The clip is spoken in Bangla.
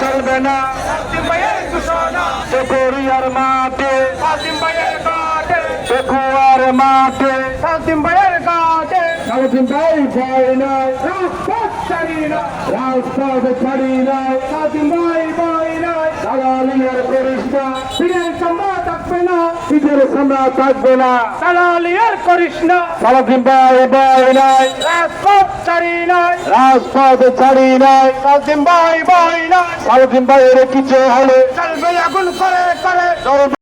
चलबे পেকুরিয়ার মাঠে পেকুয়ার মাঠে কাসিম ভাইয়ের কাটে সালাদিন ভাই ভয় নাই রাজপথ ছাড়ি না রাজপথ ছাড়ি নাই কাসিম ভাই ভাই নাই দালালিয়ার সম্মান থাকবে পিঠের সামনা থাকবে না। দালালি আর করিস না। সালাদিন ভাই বাই নাই। রাজপথ ছাড়ি নাই। রাজপথ ছাড়ি নাই। সালদিন ভাই ভাই নাই। সালাদিন ভাইয়ের কিছু হলে? চলবে আগুন করে করে।